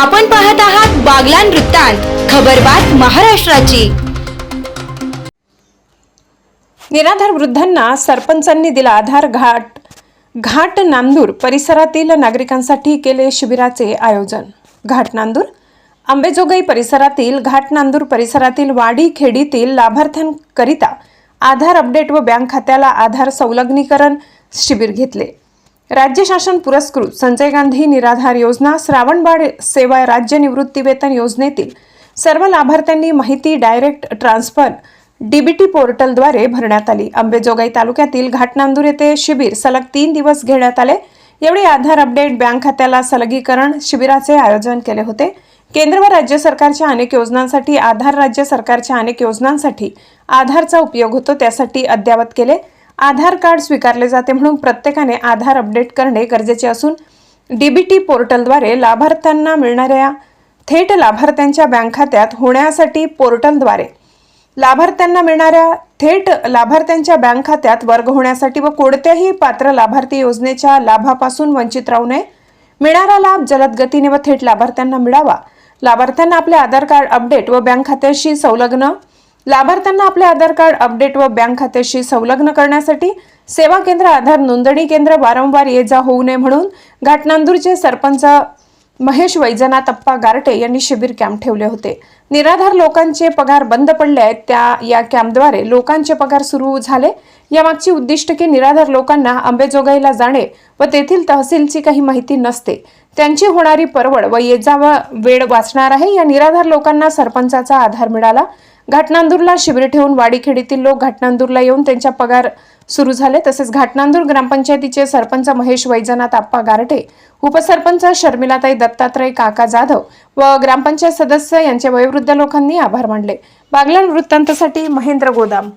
आपण पाहत आहात बागलान वृत्तांत खबरबात महाराष्ट्राची. निराधार वृद्धांना सरपंचांनी दिला आधार घाट. घाट नांदूर परिसरातील नागरिकांसाठी केले शिबिराचे आयोजन. घाट नांदूर आंबेजोगाई परिसरातील घाट नांदूर परिसरातील वाडी खेडीतील लाभार्थ्यांकरिता आधार अपडेट व बँक खात्याला आधार संलग्नीकरण शिबिर घेतले. राज्य शासन पुरस्कृत संजय गांधी निराधार योजना श्रावणबाळ सेवा राज्य निवृत्तीवेतन योजनेतील सर्व लाभार्थ्यांनी माहिती डायरेक्ट ट्रान्सफर डीबीटी पोर्टलद्वारे भरण्यात आली. अंबेजोगाई तालुक्यातील घाटनांदूर येथे शिबिर सलग तीन दिवस घेण्यात आले. यावेळी आधार अपडेट बँक खात्याला सलगीकरण शिबिराचे आयोजन केले होते. केंद्र व राज्य सरकारच्या अनेक योजनांसाठी आधार राज्य सरकारच्या अनेक योजनांसाठी आधारचा उपयोग होतो त्यासाठी अद्ययावत केले. आधार कार्ड स्वीकारले जाते म्हणून प्रत्येकाने आधार अपडेट करणे गरजेचे असून डीबीटी पोर्टलद्वारे लाभार्थ्यांना मिळणाऱ्या थेट लाभार्थ्यांच्या बँक खात्यात होण्यासाठी पोर्टलद्वारे लाभार्थ्यांना मिळणाऱ्या थेट लाभार्थ्यांच्या बँक खात्यात वर्ग होण्यासाठी व कोणत्याही पात्र लाभार्थी योजनेच्या लाभापासून वंचित राहू नये. मिळणारा लाभ जलद गतीने व थेट लाभार्थ्यांना मिळावा. लाभार्थ्यांना आपले आधार कार्ड अपडेट व बँक खात्याशी संलग्न लाभार्थ्यांना आपले आधार कार्ड अपडेट व बँक खात्याशी संलग्न करण्यासाठी सेवा केंद्र आधार नोंदणी केंद्र वारंवार ये जा होऊ नये म्हणून घाटनांदूरचे सरपंच महेश वैजनाथ अप्पा गारटे यांनी शिबिर कॅम्प ठेवले होते. निराधार लोकांचे पगार बंद पडले आहेत. त्या या कॅम्पद्वारे लोकांचे पगार सुरू झाले. यामागची उद्दिष्ट की निराधार लोकांना आंबेजोगाईला जाणे व तेथील तहसीलची काही माहिती नसते. त्यांची होणारी परवड व ये व वेळ वाचणार आहे. या निराधार लोकांना सरपंचाचा आधार मिळाला. घाटनांदूरला शिबिर ठेवून वाडीखेडीतील लोक घाटनांदूरला येऊन त्यांच्या पगार सुरू झाले. तसेच घाटनांदूर ग्रामपंचायतीचे सरपंच महेश वैजनाथ आप्पा गारटे उपसरपंच शर्मिलाताई दत्तात्रय काका जाधव व ग्रामपंचायत सदस्य यांच्या वयोवृद्ध लोकांनी आभार मानले. बागलान वृत्तांतसाठी महेंद्र गोदाम.